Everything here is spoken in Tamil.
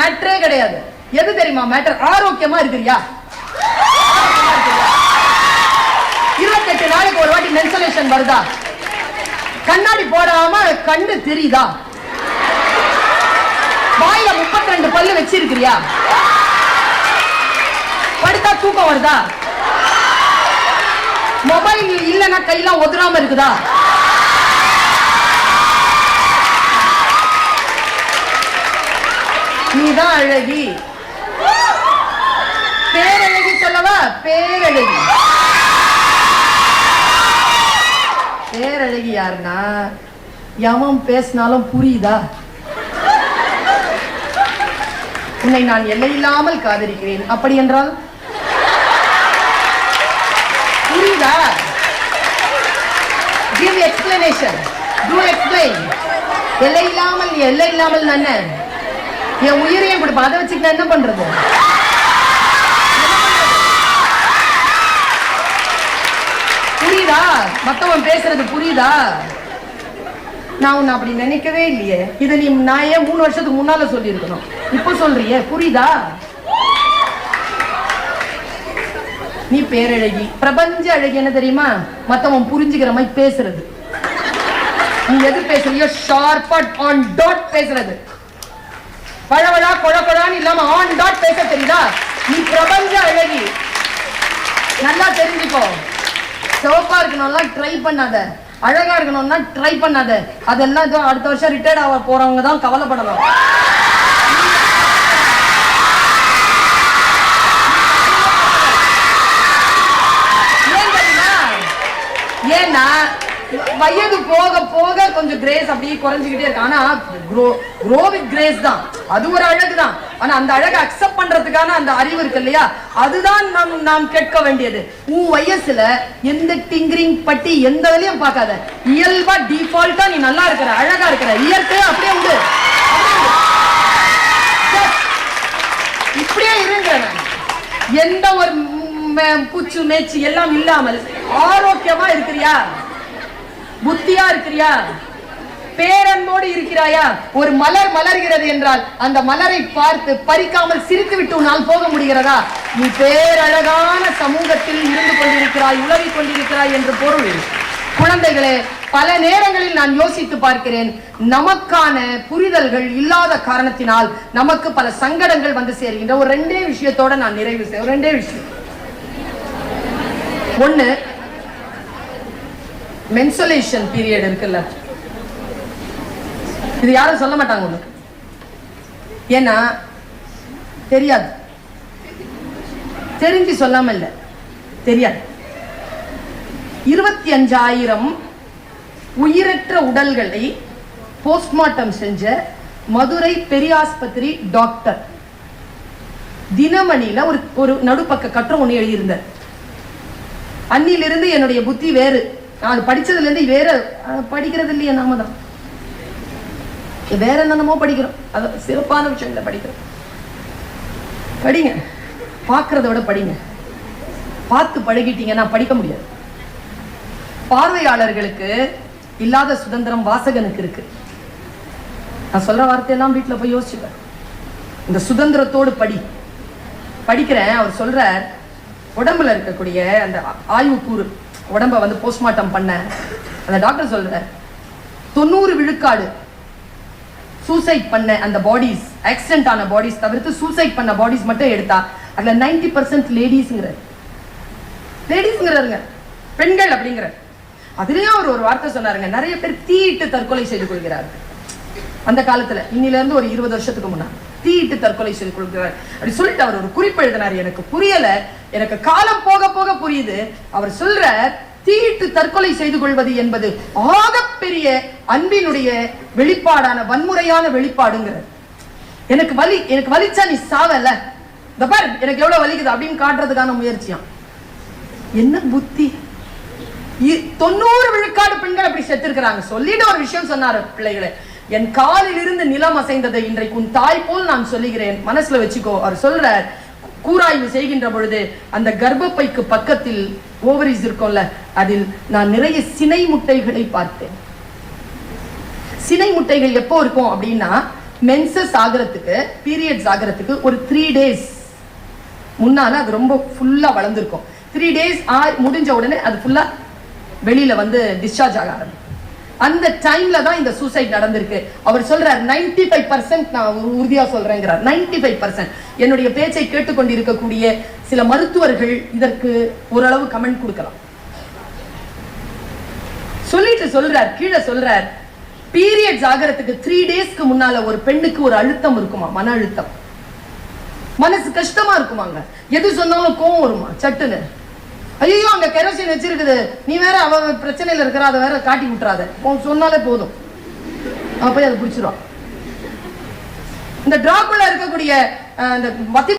மேட்ரே கிடையாது. எது தெரியுமா மேட்டர் ஆரோக்கியமா இருக்கிறியா? இருபத்தெட்டு நாளைக்கு ஒரு வாட்டி மென்சலேஷன் வருதா? கண்ணாடி போடாம கண்ணு தெரியுதா? வாயில முப்பத்தி ரெண்டு பல்லு வச்சிருக்கிறியா? படுத்தா தூக்கம் வருதா? மொபைல் இல்லைன்னா கையெல்லாம் ஒதுராம இருக்குதா? நீதான் அழகி. பேரழகி சொல்லவா? பேரழகி. பேரழகி யாருன்னா? எவன் பேசினாலும் புரியுதா? உன்னை நான் எல்லையில்லாமல் காதலிக்கிறேன். அப்படி என்றால்? புரியுதா? Give explanation. Do எக்ஸ்பிளைன் எல்லை இல்லாமல் எல்லை இல்லாமல் நான் என் உயிரையும் கொடுப்ப அதை வச்சுக்க என்ன பண்றது? புரியுதா? மத்தவன் பேசுறது புரியுதா? நான் உன்னை அப்படி நினைக்கவே இல்லையே. இதை நீ நான் ஏன் மூணு வருஷத்துக்கு முன்னால சொல்லியிருக்கணும்? இப்போ சொல்றியே புரியுதா? நீ பேரழகி. பிரபஞ்ச அழகி என்ன தெரியுமா? மத்தவன் புரிஞ்சுக்கிற மாதிரி பேசுறது. நீ எது பேசுறியோ ஷார்ப்பா ஆன் டாட் பேசுறது. பழவழா கொழ இல்லாம ஆன் டாட் பேச தெரியுதா? நீ பிரபஞ்ச அழகி. நல்லா தெரிஞ்சுக்கோ. சிவப்பா இருக்கணும்னா ட்ரை பண்ணாத. அழகா இருக்கணும்னா ட்ரை பண்ணாத. அதெல்லாம் இதோ அடுத்த வருஷம் ரிட்டையர்ட் ஆக போறவங்க தான் கவலைப்படணும். ஏன் தெரியுமா? ஏன்னா வயது போக போக கொஞ்சம் கிரேஸ் அப்படியே குறைஞ்சுக்கிட்டே இருக்கு. ஆனா க்ரோ வித் கிரேஸ் தான். அது ஒரு அழகு தான். ஆனா அந்த அழகை அக்செப்ட் பண்றதுக்கான அந்த அறிவு இருக்கு இல்லையா? அதுதான் நாம் நாம் கேட்க வேண்டியது. உன் வயசுல எந்த டிங்கிரிங் பட்டி எந்த வேலையும் பார்க்காத. இயல்பா டிஃபால்ட்டா நீ நல்லா இருக்கிற அழகா இருக்கிற. இயற்கை அப்படியே உண்டு இப்படியே இருங்க. எந்த ஒரு பூச்சி பூச்சு மேய்ச்சி எல்லாம் இல்லாமல் ஆரோக்கியமா இருக்கிறியா? புத்தியா இருக்கிறியா? பேரன்போடு இருக்கிறாயா? ஒரு மலர் மலர்கிறது என்றால் அந்த மலரை பார்த்து பறிக்காமல் சிரித்து விட்டு உன்னால் போக முடிகிறதா? நீ பேரழகான சமூகத்தில் இருந்து கொண்டிருக்கிறாய் உலவிக் கொண்டிருக்கிறாய் என்று பொருள். குழந்தைகளே பல நேரங்களில் நான் யோசித்து பார்க்கிறேன். நமக்கான புரிதல்கள் இல்லாத காரணத்தினால் நமக்கு பல சங்கடங்கள் வந்து சேர்கின்ற. ஒரு ரெண்டே விஷயத்தோட நான் நிறைவு செய்ய ஒரு ரெண்டே விஷயம். ஒன்று மென்சுலேஷன் பீரியட் இருக்குல்ல. இது யாரும் சொல்ல மாட்டாங்க உங்களுக்கு. ஏன்னா தெரியாது. தெரிஞ்சு சொல்லாம இல்லை. தெரியாது. இருபத்தி அஞ்சாயிரம் உயிரற்ற உடல்களை போஸ்ட்மார்ட்டம் செஞ்ச மதுரை பெரியாஸ்பத்திரி டாக்டர். தினமணியில ஒரு ஒரு நடுப்பக்க கற்றம் ஒன்று எழுதியிருந்தார். அன்னிலிருந்து என்னுடைய புத்தி வேறு. நான் படிச்சதுல இருந்து வேற படிக்கிறது இல்லையே நாம தான். வேற என்னென்னமோ படிக்கிறோம். அது சிறப்பான விஷயங்களை படிக்கிறோம். படிங்க. பார்க்கறத விட படிங்க. பார்த்து பழகிட்டீங்கன்னா படிக்க முடியாது. பார்வையாளர்களுக்கு இல்லாத சுதந்திரம் வாசகனுக்கு இருக்கு. நான் சொல்ற வார்த்தையெல்லாம் வீட்டுல போய் யோசிச்சுப்பேன் இந்த சுதந்திரத்தோடு படி. படிக்கிறேன் அவர் சொல்றார் உடம்புல இருக்கக்கூடிய அந்த ஆய்வு கூறு உடம்ப வந்து போஸ்ட்மார்ட்டம் பண்ண. அந்த டாக்டர் சொல்ற தொண்ணூறு விழுக்காடு சூசைட் பண்ண அந்த பாடிஸ் ஆக்சிடென்ட் ஆன பாடிஸ் தவிர்த்து சூசைட் பண்ண பாடிஸ் மட்டும் எடுத்தா அதுல 90% பர்சன்ட் லேடிஸ்ங்கிறார் லேடிஸ்ங்கிறாருங்க பெண்கள் அப்படிங்கிற அதுலயும் அவர் ஒரு வார்த்தை சொன்னாருங்க நிறைய பேர் தீயிட்டு தற்கொலை செய்து கொள்கிறார் அந்த காலத்துல இன்னில இருந்து ஒரு இருபது வருஷத்துக்கு முன்னாடி தீயிட்டு தற்கொலை செய்து கொள்கிறார். அப்படி சொல்லிட்டு அவர் ஒரு குறிப்பு எழுதினார் எனக்கு புரியல எனக்கு காலம் போக போக புரியுது. அவர் சொல்ற தீயிட்டு தற்கொலை செய்து கொள்வது என்பது ஆகப்பெரிய அன்பினுடைய வெளிப்பாடான வன்முறையான வெளிப்பாடுங்கிறார் எனக்கு வலி எனக்கு வலிச்சா நீ சாவல? இந்த பார் எனக்கு எவ்வளவு வலிக்குது அப்படின்னு காட்டுறதுக்கான முயற்சியா என்ன புத்தி? தொண்ணூறு விழுக்காடு பெண்கள் அப்படி செத்துருக்கிறாங்க. சொல்லிட்டு ஒரு விஷயம் சொன்னாரு பிள்ளைகளை. என் காலில் இருந்து நிலம் அசைந்ததை இன்றைக்கு உன் தாய் போல் நான் சொல்லுகிறேன். மனசுல வச்சுக்கோ. அவர் சொல்றார் கூராய்வு செய்கின்ற பொழுது அந்த கர்ப்பப்பைக்கு பக்கத்தில் ஓவரிஸ் இருக்கும்ல அதில் நான் நிறைய சினை முட்டைகளை பார்த்தேன். சினை முட்டைகள் எப்போ இருக்கும் அப்படின்னா மென்சஸ் ஆகிறதுக்கு பீரியட்ஸ் ஆகிறதுக்கு ஒரு த்ரீ டேஸ் முன்னால அது ரொம்ப ஃபுல்லா வளர்ந்துருக்கும். த்ரீ டேஸ் ஆ முடிஞ்ச உடனே அது ஃபுல்லா வெளியில வந்து டிஸ்சார்ஜ் ஆக ஆரம்பிக்கும். அந்த டைம்ல தான் இந்த சூசைட் நடந்திருக்கு. அவர் சொல்றார் 95% ஃபைவ் பர்சன்ட் நான் உறுதியா சொல்றேங்கிறார். 95% ஃபைவ் பர்சன்ட் என்னுடைய பேச்சை கேட்டுக்கொண்டிருக்கக்கூடிய சில மருத்துவர்கள் இதற்கு ஓரளவு கமெண்ட் கொடுக்கலாம். சொல்லிட்டு சொல்றார் கீழே சொல்றார் பீரியட்ஸ் ஆகிறதுக்கு த்ரீ டேஸ்க்கு முன்னால ஒரு பெண்ணுக்கு ஒரு அழுத்தம் இருக்குமா? மன அழுத்தம். மனசு கஷ்டமா இருக்குமாங்க. எது சொன்னாலும் கோவம் வருமா? சட்டுன்னு. ஐயோ அங்க கெரோசின் வச்சிருக்குது. நீ வேற அவ பிரச்சனையில இருக்கிற அதை வேற காட்டி விட்டுறாத. உன் சொன்னாலே போதும். அவ போய் அதை பிடிச்சிருவான் இந்த டிராக்குள்ள இருக்கக்கூடிய அந்த இந்த மத்தி